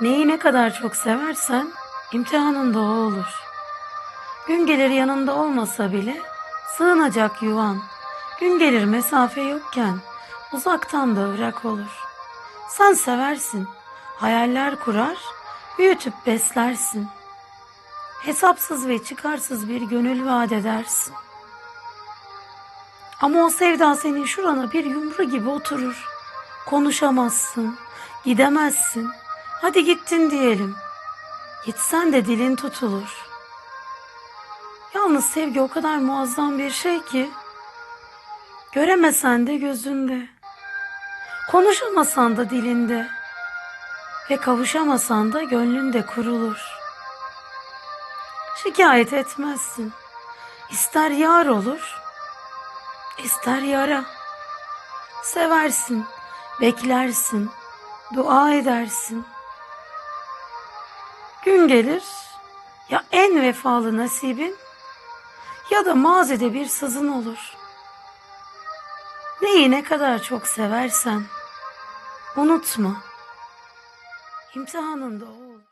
Neyi ne kadar çok seversen imtihanında o olur. Gün gelir yanında olmasa bile sığınacak yuvan. Gün gelir mesafe yokken uzaktan da ırak olur. Sen seversin, hayaller kurar, büyütüp beslersin. Hesapsız ve çıkarsız bir gönül vaat edersin. Ama o sevda senin şurana bir yumru gibi oturur. Konuşamazsın, gidemezsin. Hadi gittin diyelim. Gitsen de dilin tutulur. Yalnız sevgi o kadar muazzam bir şey ki göremesen de gözünde. Konuşamasan da dilinde ve kavuşamasan da gönlünde kurulur. Şikayet etmezsin. İster yar olur, ister yara. Seversin, beklersin, dua edersin. Gün gelir ya en vefalı nasibin ya da mazide bir sızın olur. Neyi ne kadar çok seversen unutma. İmtihanında o.